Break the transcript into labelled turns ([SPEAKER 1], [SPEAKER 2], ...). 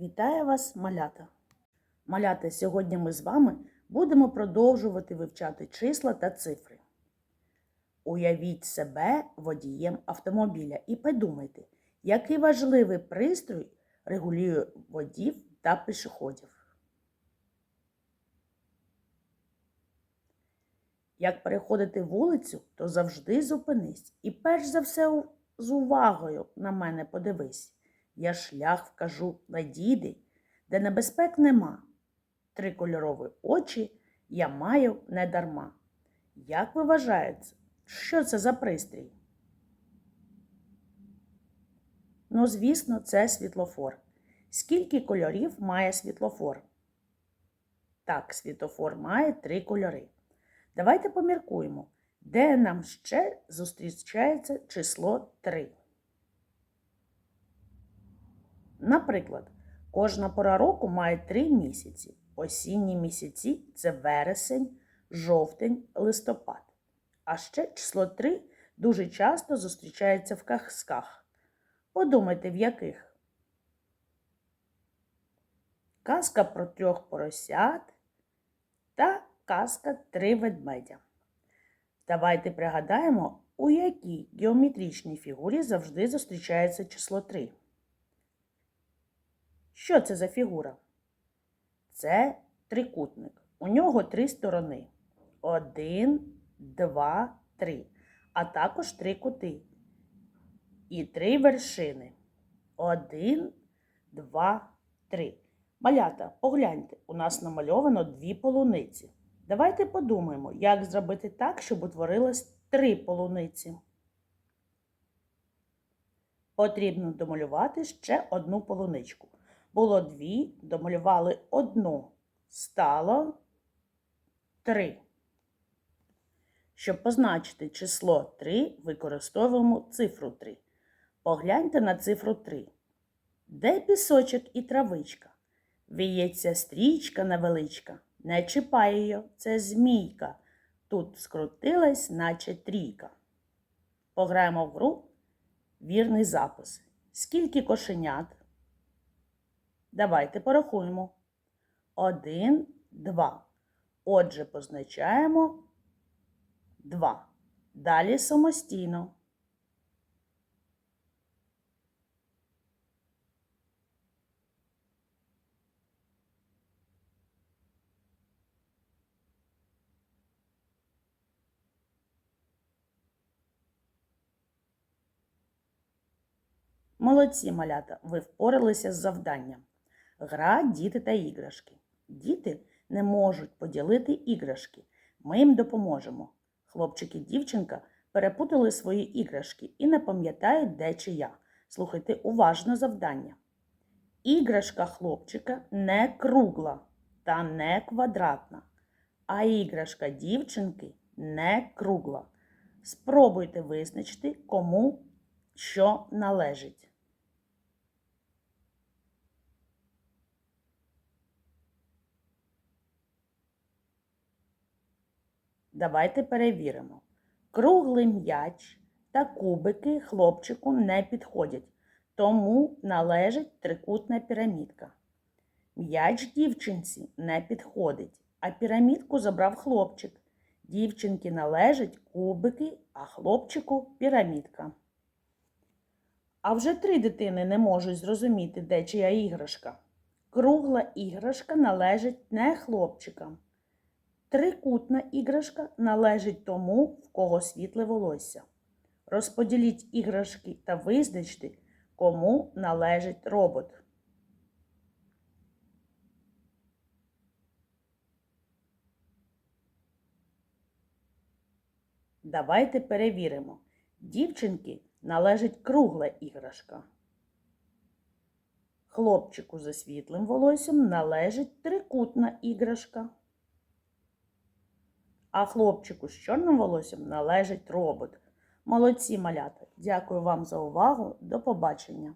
[SPEAKER 1] Вітаю вас, малята! Малята, сьогодні ми з вами будемо продовжувати вивчати числа та цифри. Уявіть себе водієм автомобіля і подумайте, який важливий пристрій регулює водів та пішоходів. Як переходити вулицю, то завжди зупинись. І перш за все з увагою на мене подивись. Я шлях вкажу надійди, де небезпек нема. Три кольорові очі я маю не дарма. Як ви вважаєте, що це за пристрій? Ну, звісно, це світлофор. Скільки кольорів має світлофор? Так, світлофор має три кольори. Давайте поміркуємо, де нам ще зустрічається число 3. Наприклад, кожна пора року має три місяці. Осінні місяці це вересень, жовтень, листопад. А ще число 3 дуже часто зустрічається в казках. Подумайте, в яких? Казка про трьох поросят та казка Три ведмедя. Давайте пригадаємо, у якій геометричній фігурі завжди зустрічається число 3. Що це за фігура? Це трикутник. У нього три сторони. Один, два, три. А також три кути. І три вершини. Один, два, три. Малята, погляньте, у нас намальовано дві полуниці. Давайте подумаємо, як зробити так, щоб утворилось три полуниці. Потрібно домалювати ще одну полуничку. Було дві, домалювали одну. Стало три. Щоб позначити число 3, використовуємо цифру 3. Погляньте на цифру 3. Де пісочок і травичка? Віється стрічка невеличка. Не чіпай її, це змійка. Тут скрутилась, наче трійка. Пограємо в гру вірний запис. Скільки кошенят? Давайте порахуємо. Один, два. Отже, позначаємо два. Далі самостійно. Молодці, малята, ви впоралися з завданням. Гра, діти та іграшки. Діти не можуть поділити іграшки. Ми їм допоможемо. Хлопчик і дівчинка перепутали свої іграшки і не пам'ятають, де чия. Слухайте уважно завдання. Іграшка хлопчика не кругла та не квадратна, а іграшка дівчинки не кругла. Спробуйте визначити, кому що належить. Давайте перевіримо. Круглий м'яч та кубики хлопчику не підходять, тому належить трикутна пірамідка. М'яч дівчинці не підходить, а пірамідку забрав хлопчик. Дівчинки належать кубики, а хлопчику пірамідка. А вже три дитини не можуть зрозуміти, де чия іграшка. Кругла іграшка належить не хлопчикам. Трикутна іграшка належить тому, в кого світле волосся. Розподіліть іграшки та визначте, кому належить робот. Давайте перевіримо. Дівчинки належить кругла іграшка. Хлопчику за світлим волоссям належить трикутна іграшка. А хлопчику з чорним волоссям належить робот. Молодці малята! Дякую вам за увагу. До побачення!